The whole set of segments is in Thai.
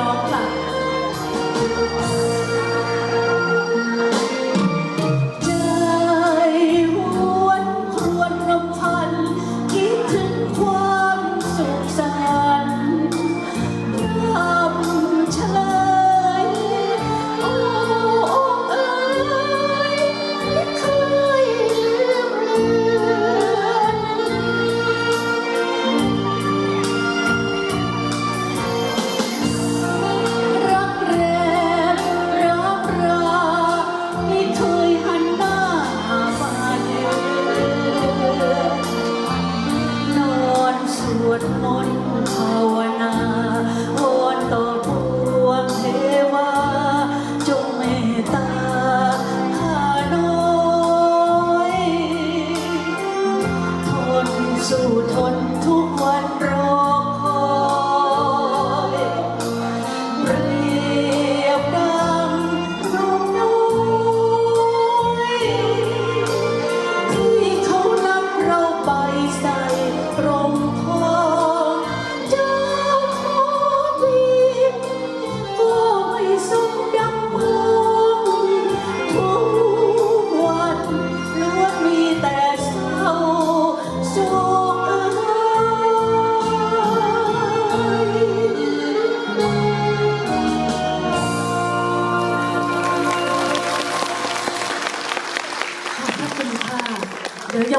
ร้องหลัง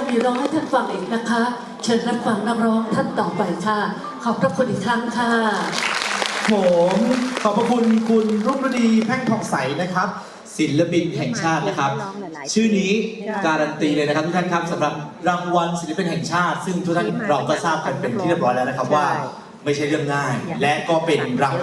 งมีร้องให้ท่านฟังอีกนะคะ เชิญรับฟังนักร้องท่านต่อไปค่ะ ขอบพระคุณอีกครั้งค่ะ ผมขอบพระคุณคุณรุ่งฤดีแพ่งทองใสนะครับ ศิลปินแห่งชาตินะครับ ชื่อนี้การันตีเลยนะครับทุกท่านครับสำหรับรางวัลศิลปินแห่งชาติ ซึ่งทุกท่านเราก็ทราบกันเป็นที่เรียบร้อยแล้วนะครับว่าไม่ใช่เรื่องง่าย และก็เป็นราง